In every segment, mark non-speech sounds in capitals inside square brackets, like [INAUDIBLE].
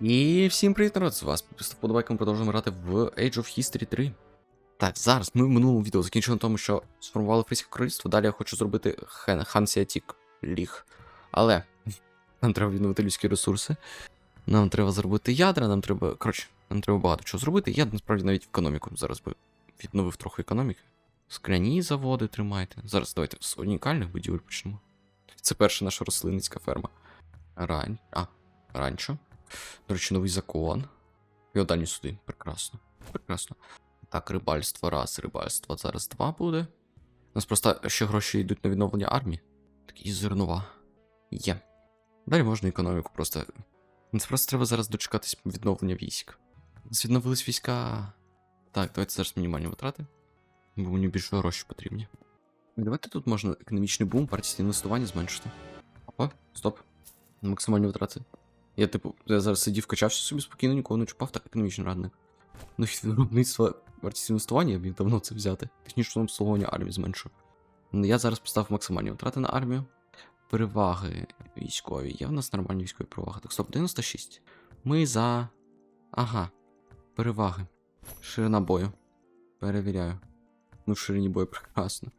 І всім привіт, народ! З вас вподобайком продовжуємо грати в Age of History 3. Так, зараз ми в минулому відео закінчили на тому, що сформували Фрійське королівство. Далі я хочу зробити Хансіатік ліг. Але [LAUGHS] нам треба відновити людські ресурси. Нам треба зробити ядра, нам треба. Коротше, нам треба багато чого зробити. Я насправді навіть економіку зараз би відновив трохи економіки. Скляні заводи тримайте. Зараз давайте з унікальних будівель почнемо. Це перша наша рослинницька ферма. Рань. А, ранчо. До речі, новий закон. Феодальні суди. Прекрасно. Прекрасно. Так, рибальство раз, рибальство зараз два буде. У нас просто ще гроші йдуть на відновлення армії. Такі зернова. Є. Далі можна економіку просто. Це просто треба зараз дочекатись відновлення військ. У нас відновились війська. Так, давайте зараз мінімальні витрати. Бо мені більше грошей потрібні. Давайте тут можна економічний бум, вартість інвестування зменшити. Опа, стоп. Максимальні витрати. Я, типу, я зараз сидів, качався собі спокійно, нікого не чупав, так економічний радник. Ну, від виробництва вартість інвестування міг давно це взяти. Технічне обслуговування армії зменшу. Ну, Я зараз поставив максимальні витрати на армію. Переваги військові. Є в нас нормальні військові переваги. Так, стоп, 96. Ми за. Ага. Переваги. Ширина бою. Перевіряю. Ну, в ширині бою прекрасно.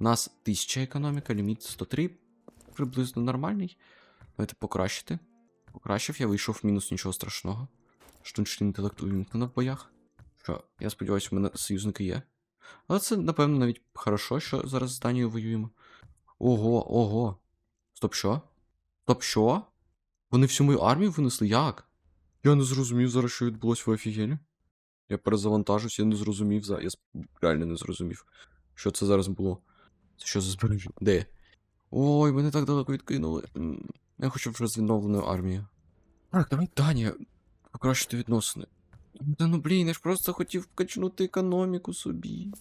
У нас 1000 економіка, ліміт 103. Приблизно нормальний. Давайте покращити. Покращив, я вийшов в мінус нічого страшного. Штучний інтелект увімкнено в боях. Що, я сподіваюся, у мене союзники є. Але це, напевно, навіть хорошо, що зараз з Данією воюємо. Ого, ого. Стоп, що? Стоп, що? Вони всю мою армію винесли? Як? Я не зрозумів зараз, що відбулось в офігелі. Я перезавантажусь, я не зрозумів. Я реально не зрозумів, що це зараз було. Це що за збереження? Де? Ой, мене так далеко відкинули. Я хочу вже з відновленою армією. Так, давай Данія. Покращити відносини. Та ну блін, я ж просто хотів качнути економіку собі.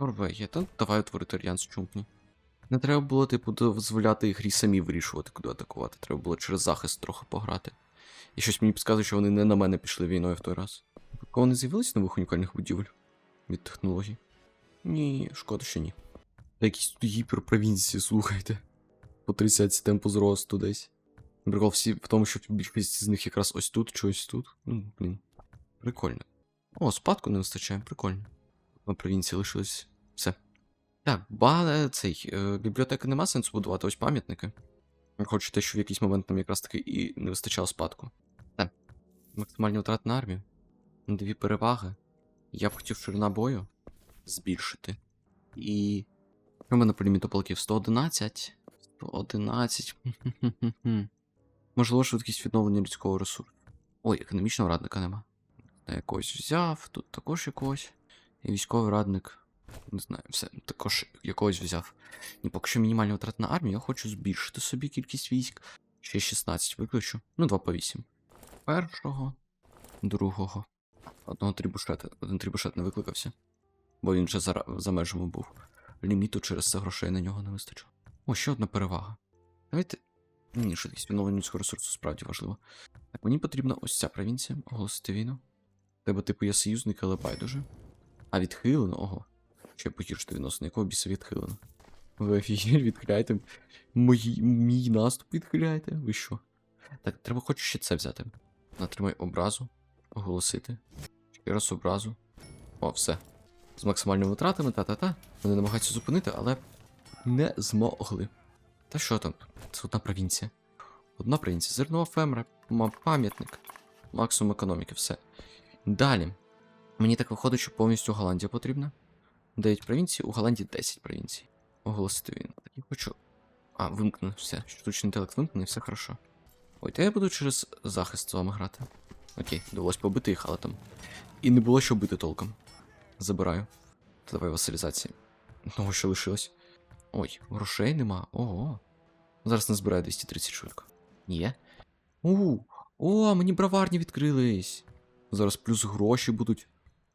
Норвегія, та давай утворити альянс чумпні. Не треба було, типу, дозволяти грі самі вирішувати, куди атакувати. Треба було через захист трохи пограти. І щось мені підказує, що вони не на мене пішли війною в той раз. Кого не з'явилось нових унікальних будівель від технологій? Ні, шкода, що ні. Та якісь тут гіперпровінції, слухайте. По 30 темпу зросту десь. Прикол всі в тому, що більшість з них якраз ось тут, чи ось тут. Ну, блін. Прикольно. О, спадку не вистачає, прикольно. На провінції лишилось все. Так, ба, цей, е, бібліотеки нема сенсу будувати, ось пам'ятники. Хочу те, що в якийсь момент нам якраз таки і не вистачало спадку. Так. Максимальні витрати на армію. Дві переваги. Я б хотів ширина бою збільшити. І. В мене по ліміту полків? 111. 111. [LAUGHS] Можливо, швидкість відновлення людського ресурсу. Ой, економічного радника нема. Я якогось взяв, тут також якогось. І військовий радник. Не знаю, все, також якогось взяв. І поки що мінімальні витрати на армію, я хочу збільшити собі кількість військ. Ще 16 виключу. Ну, 2 по 8. Першого, другого. Одного трібушета. Один трібушет не викликався. Бо він вже за, за межами був. Ліміту через це грошей на нього не вистачило. О, ще одна перевага. Давайте. Ні, швидкість відновлення людського ресурсу справді важливо. Так, мені потрібна ось ця провінція, оголосити війну. Тебе, типу, є союзник, але байдуже. А відхилено, ого. Ще погіршити відносини, якого біса відхилено. Ви офігель, відхиляєте. Мої, мій наступ відхиляєте? Ви що? Так, треба хоч ще це взяти. Натримай образу, оголосити. Ще раз образу. О, все. З максимальними витратами, та-та-та. Вони намагаються зупинити, але не змогли. Та що там? Це одна провінція. Одна провінція. Зернова фемра, пам'ятник. Максимум економіки, все. Далі. Мені так виходить, що повністю Голландія потрібна. 9 провінцій, у Голландії 10 провінцій. Оголосити він. Я хочу. А, вимкнено, все. Штучний інтелект вимкнений, все хорошо. Ой, та я буду через захист з вами грати. Окей, довелось побити їх, але там. І не було що бити толком. Забираю. Давай васалізації. Того, що лишилось. Ой, грошей нема. Ого. Зараз не збираю 230 швидко. Є. У, о, мені браварні відкрились. Зараз плюс гроші будуть.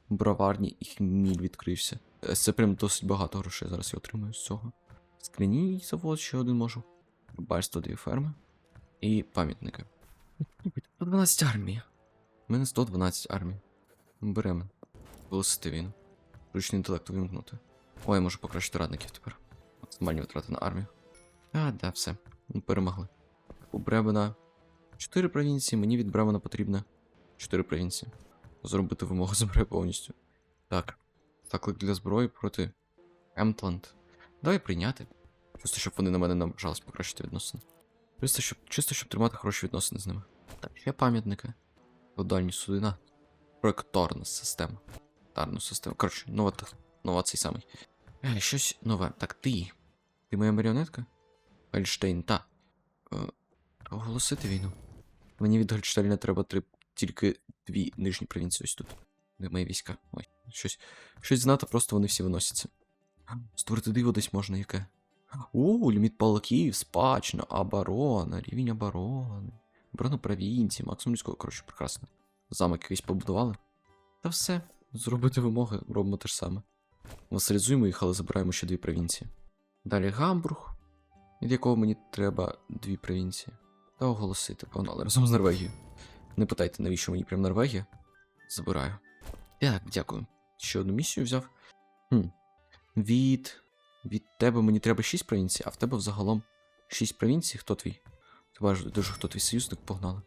Браварні і хміль відкрився. Е, Це прям досить багато грошей. Зараз я отримаю з цього. Скляній завод ще один можу. Рибальство дві ферми. І пам'ятники. 112 армії. У мене 112 армій. Беремо. Вилосити він. Ручний інтелект вимкнути. Ой, я можу покращити радників тепер. Максимальні витрати на армію. А, да, все. Ми перемогли. У Бребена Чотири провінції, мені від Бремена потрібно. Чотири провінції. Зробити вимогу зброї повністю. Так. Заклик для зброї проти Емтланд. Давай прийняти. Чисто, щоб вони на мене намагалися покращити відносини. Чисто, щоб, чисто, щоб тримати хороші відносини з ними. Так, ще пам'ятники. Феодальні судина. Проекторна система. Тарну систему. Коротше, нова, нова цей самий. Е, щось нове. Так, ти. Ти моя маріонетка? Гольштейн, та. Е, оголосити війну. Мені від Гольштейна треба три, тільки дві нижні провінції ось тут. Мої війська? Ой, щось. Щось знато, просто вони всі виносяться. Створити диво десь можна яке. У, ліміт полків, спачно, оборона, рівень оборони. Оборона провінції, максимум людського. Коротше, прекрасно. Замок якийсь побудували. Та все, зробити вимоги, робимо те ж саме. Василізуємо їх, але забираємо ще дві провінції. Далі Гамбург, від якого мені треба дві провінції. Та оголосити, погнали разом з Норвегією. Не питайте, навіщо мені прям Норвегія. Забираю. Так, дякую. Ще одну місію взяв. Хм. Від. Від тебе мені треба 6 провінцій, а в тебе взагалом 6 провінцій. Хто твій? Ти бачиш, дуже хто твій союзник погнали.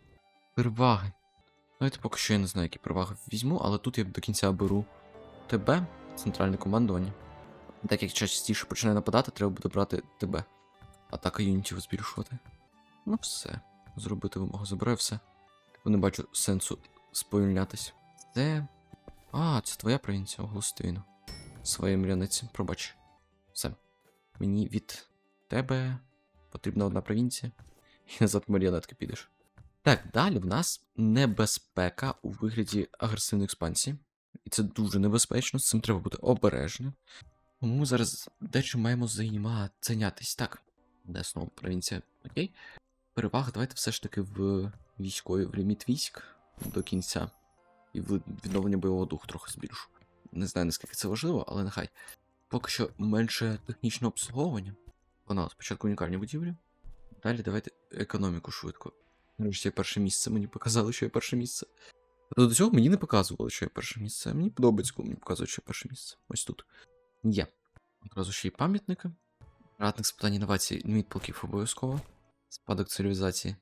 Переваги. Давайте поки що я не знаю, які переваги візьму, але тут я до кінця беру тебе, центральне командування. Так як частіше починає нападати, треба буде брати тебе. Атака юнітів збільшувати. Ну все. Зробити вимогу. Забираю все. Типу не бачу сенсу сповільнятись. Це. А, це твоя провінція, оголосити війну. Своїй мряниці, пробач. Все. Мені від тебе потрібна одна провінція. І назад маріонетки підеш. Так, далі в нас небезпека у вигляді агресивної експансії. І це дуже небезпечно, з цим треба бути обережним. Тому зараз дечим маємо зайнятись. Так, де знову провінція. Окей. Перевага, давайте все ж таки в військові, в ліміт військ до кінця. І в відновлення бойового духу трохи збільшу. Не знаю, наскільки це важливо, але нехай. Поки що менше технічного обслуговування. Вона спочатку унікальні будівлі. Далі давайте економіку швидко. Нарешті перше місце, мені показали, що я перше місце. До цього мені не показували, що я перше місце. Мені подобається, коли мені показують, що я перше місце. Ось тут. Є. Одразу ще й пам'ятники. Радник з питань інновацій, ліміт полків обов'язково. Спадок цивілізації.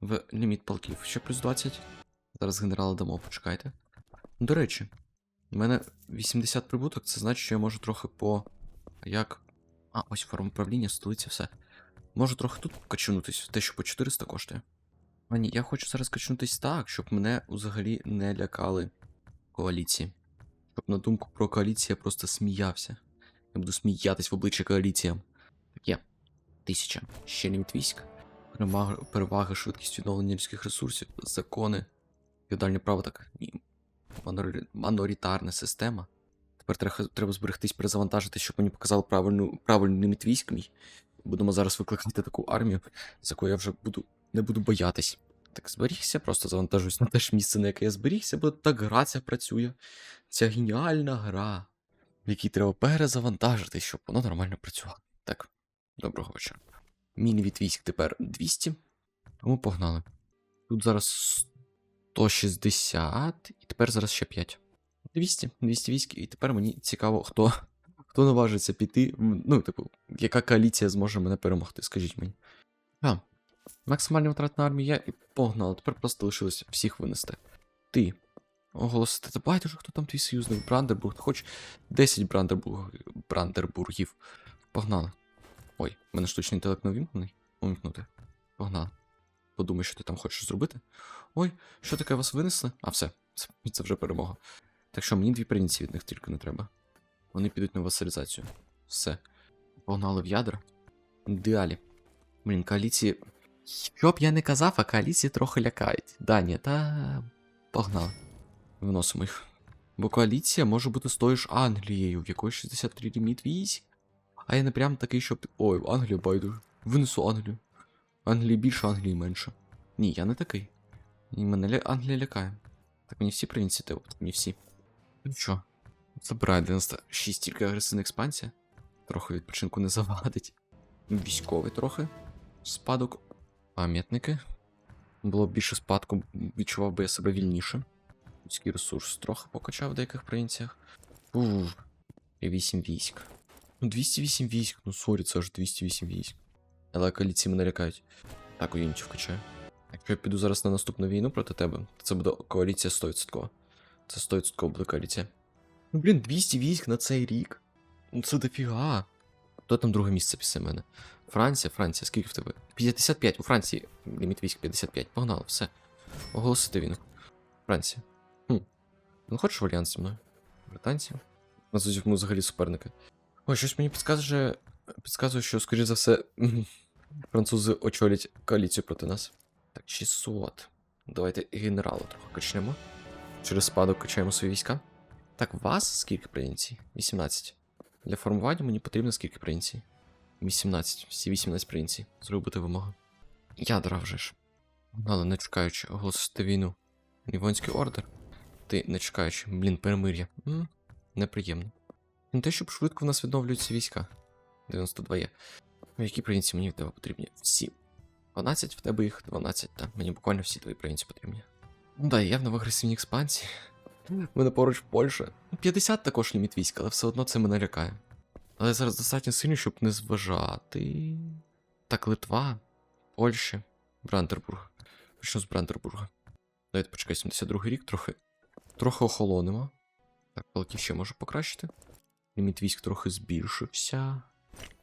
В ліміт полків ще плюс 20. Зараз генерала дамо, почекайте. До речі, у мене 80 прибуток, це значить, що я можу трохи по. Як. А, ось форма управління, столиця, все. Можу трохи тут качнутись, те, що по 400 коштує. А ні, я хочу зараз качнутись так, щоб мене взагалі не лякали коаліції. Щоб на думку про коаліцію я просто сміявся. Я буду сміятись в обличчя коаліціям. Є. Тисяча. Ще ліміт військ. Переваги, швидкість відновлення людських ресурсів, закони, феодальне право так. Ні. Манорі... Манорітарна система. Тепер треба, треба зберегтись, перезавантажити, щоб мені показали правильну, правильний ліміт військ мій. Будемо зараз викликати таку армію, з якою я вже буду не буду боятись. Так, зберігся, просто завантажуюсь на те ж місце, на яке я зберігся, бо так гра ця працює. Ця геніальна гра, в якій треба перезавантажити, щоб воно нормально працювало. Так, доброго вечора. Міні від військ тепер 200. Тому погнали. Тут зараз 160, і тепер зараз ще 5. 200, 200 військ, і тепер мені цікаво, хто, хто наважиться піти. Ну, типу, яка коаліція зможе мене перемогти, скажіть мені. А, максимальний витрат на армію я і погнали. Тепер просто лишилось всіх винести. Ти. Оголосити. Та байдуже, хто там твій союзник? Брандербург. Хоч 10 Брандербург... Брандербургів. Погнали. Ой, в мене штучний інтелект не увімкнений. Увімкнути. Погнали. Подумай, що ти там хочеш зробити. Ой, що таке вас винесли? А, все, це, вже перемога. Так що мені дві провінції від них тільки не треба. Вони підуть на васалізацію. Все. Погнали в ядра. Далі. Блін, коаліції. Що б я не казав, а коаліції трохи лякають. Да, ні, та. Погнали. Виносимо їх. Бо коаліція може бути з тою ж Англією, в якої 63 ліміт військ. А я не прям такий, щоб. Ой, Англія байдуже. Винесу Англію. Англії більше, Англії менше. Ні, я не такий. І мене ля... Англія лякає. Так мені всі провінції треба, мені всі. Ну що? Забираю 96 тільки агресивна експансія. Трохи відпочинку не завадить. Військовий трохи. Спадок. Пам'ятники. Було б більше спадку, відчував би я себе вільніше. Людський ресурс трохи покачав в деяких провінціях. І 8 військ. Ну, 208 військ, ну сорі, це ж 208 військ. Але коаліції мене лякають. Так, у юнітів качаю. Так, Якщо я піду зараз на наступну війну проти тебе, то це буде коаліція 100%. Це 100% буде коаліція. Ну, блін, 200 військ на цей рік. Ну це дофіга. Хто там друге місце після мене? Франція, Франція, скільки в тебе? 55. У Франції ліміт військ 55. Погнали, все. Оголосити війну. Франція. Хм. Ну хочеш в альянс зі мною? Британці? У нас взагалі суперники. Ой, щось мені підказує, підказує, що, скоріш за все, [LAUGHS] французи очолять коаліцію проти нас. Так, 600. Давайте генерала трохи качнемо. Через спадок качаємо свої війська. Так, вас скільки провінцій? 18. Для формування мені потрібно скільки провінцій? 18. Всі 18 провінцій. Зробити вимогу. Ядра вже ж. Але не чекаючи, оголосити війну. Лівонський ордер. Ти не чекаючи, блін, перемир'я. Неприємно. Не те, щоб швидко в нас відновлюються війська. 92 є. В якій провінції мені в тебе потрібні? Всі. 12 в тебе їх, 12, так. Мені буквально всі твої провінції потрібні. Ну да, явно в агресивній експансії. Мене поруч Польща. 50 також ліміт військ, але все одно це мене лякає. Але зараз достатньо сильний, щоб не зважати. Так, Литва, Польща, Брандербург. Почну з Брандербурга. Давайте почекай, 72 рік, трохи. Трохи охолонемо. Так, полків ще можу покращити. Ліміт військ трохи збільшився.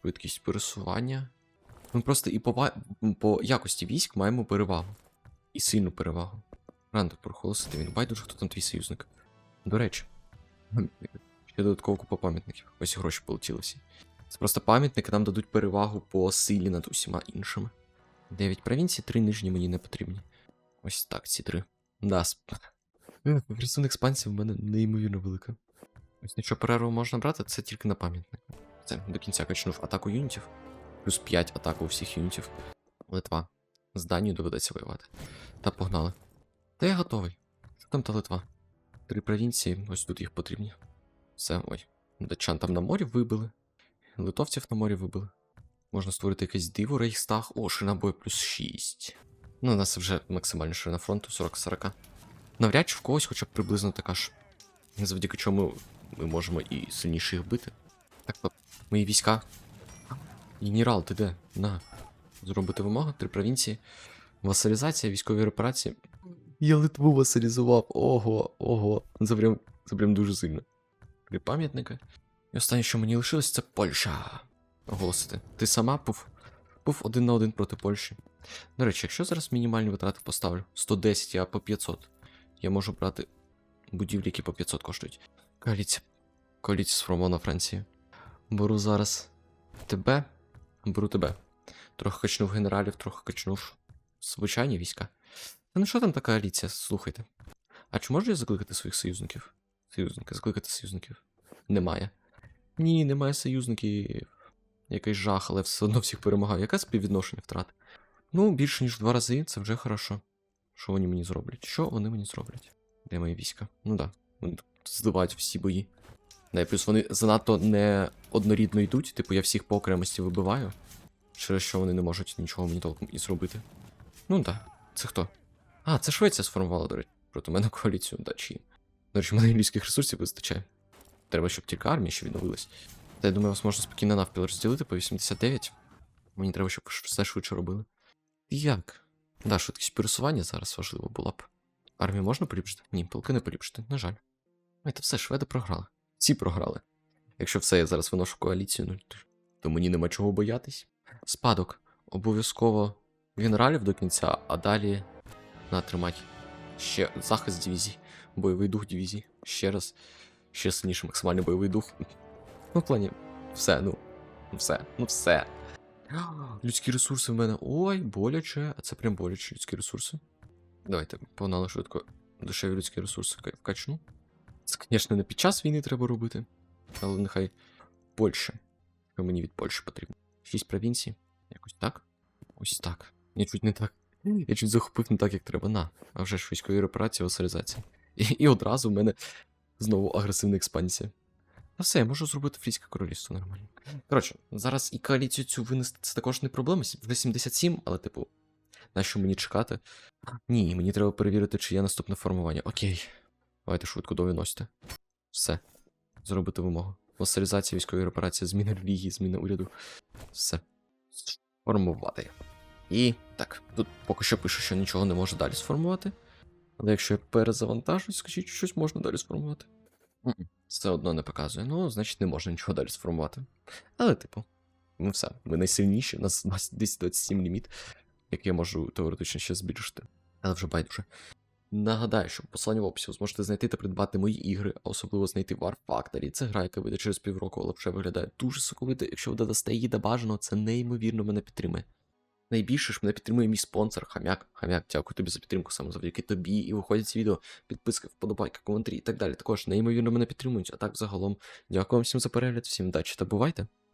Швидкість пересування. Ми просто і по, по якості військ маємо перевагу. І сильну перевагу. Брандербург, оголосити він. Байдуже, хто там твій союзник. До речі. [LAUGHS] Ще додатково купа пам'ятників. Ось гроші полетіли всі. Це просто пам'ятники нам дадуть перевагу по силі над усіма іншими. 9 провінцій, 3 нижні мені не потрібні. Ось так, ці три. Да, сп... [LAUGHS] Агресивна експансія в мене неймовірно велика. Ось нічого перерву можна брати, це тільки на пам'ятник. Це до кінця качнув атаку юнітів. Плюс 5 атак у всіх юнітів. Литва. З Данією доведеться воювати. Та погнали. Та я готовий. Що там та Литва? Три провінції, ось тут їх потрібні. Все, ой. Датчан там на морі вибили. Литовців на морі вибили. Можна створити якесь диво, Рейхстаг. О, ширина бою плюс 6. Ну, у нас вже максимальна ширина фронту 40-40. Навряд чи в когось хоча б приблизно така ж. Завдяки чому ми можемо і сильніше їх бити. Так, то, мої війська. Генерал, ти де? На. Зробити вимогу, три провінції. Васалізація, військові репарації. Я Литву васалізував. Ого, ого. Це прям, це прям дуже сильно. Три пам'ятника. І останнє, що мені лишилось, це Польща. Оголосити. Ти сама був, був один на один проти Польщі. До речі, якщо зараз мінімальні витрати поставлю 110, а по 500, я можу брати будівлі, які по 500 коштують. Коаліція. Коаліція сформована Франції. Беру зараз тебе. Беру тебе. Трохи качнув генералів, трохи качнув звичайні війська. Та ну що там та коаліція, слухайте. А чи можу я закликати своїх союзників? Союзники, закликати союзників. Немає. Ні, немає союзників. Якийсь жах, але все одно всіх перемагаю. Яке співвідношення втрат? Ну, більше ніж в два рази, це вже хорошо. Що вони мені зроблять? Що вони мені зроблять? Де мої війська? Ну да. Зливають всі бої. Да, і плюс вони занадто не однорідно йдуть, типу я всіх по окремості вибиваю, через що вони не можуть нічого мені толком і зробити. Ну да. Це хто? А, це Швеція сформувала, до речі, проти мене коаліцію дачі. До речі, мене людських ресурсів вистачає. Треба, щоб тільки армія ще відновилась. Та я думаю, вас можна спокійно навпіл розділити по 89. Мені треба, щоб все швидше робили. Як? Да, швидкість пересування зараз важливо була б. Армію можна поліпшити? Ні, полки не поліпшити, на жаль. Ой, та все, шведи програли. Всі програли. Якщо все, я зараз виношу коаліцію, ну то- мені нема чого боятись. Спадок. Обов'язково генералів до кінця, а далі на тримай. Ще захист дивізій, бойовий дух дивізій. Ще раз. Ще сильніше максимальний бойовий дух. [LAUGHS] Ну, в плані, все, ну, все, ну все. [GASPS] Людські ресурси в мене. Ой, боляче. А це прям боляче людські ресурси. Давайте, погнали швидко. Дешеві людські ресурси ка- вкачну. Це, звісно, не під час війни треба робити. Але нехай Польща. Що мені від Польщі потрібно? Шість провінцій. Якось так. Ось так. Я чуть не так. Я чуть захопив не так, як треба. На. А вже ж військові репарації, васалізація. І, і одразу в мене знову агресивна експансія. Та все, я можу зробити Фрійське королівство нормально. Коротше, зараз і коаліцію цю винести це також не проблема. Вже 77, але, типу, нащо мені чекати? Ні, мені треба перевірити, чи є наступне формування. Окей. Давайте швидко довиносьте. Все. Зробити вимогу. Васалізація військової репарації, зміна релігії, зміна уряду. Все. Формувати. І так, тут поки що пише, що нічого не може далі сформувати. Але якщо я перезавантажу, скажіть, щось можна далі сформувати. Все одно не показує. Ну, значить, не можна нічого далі сформувати. Але, типу, ну все, ми найсильніші, у нас 10-27 ліміт, який я можу теоретично ще збільшити. Але вже байдуже. Нагадаю, що в посиланні в описі ви зможете знайти та придбати мої ігри, а особливо знайти War Factory. Це гра, яка вийде через півроку, але вже виглядає дуже соковито. Якщо ви додасте її до бажаного, це неймовірно мене підтримує. Найбільше ж мене підтримує мій спонсор, Хам'як. Хам'як, дякую тобі за підтримку, саме завдяки тобі. І виходять ці відео, підписки, вподобайки, коментарі і так далі. Також неймовірно мене підтримують. А так загалом, дякую вам всім за перегляд, всім удачі та бувайте!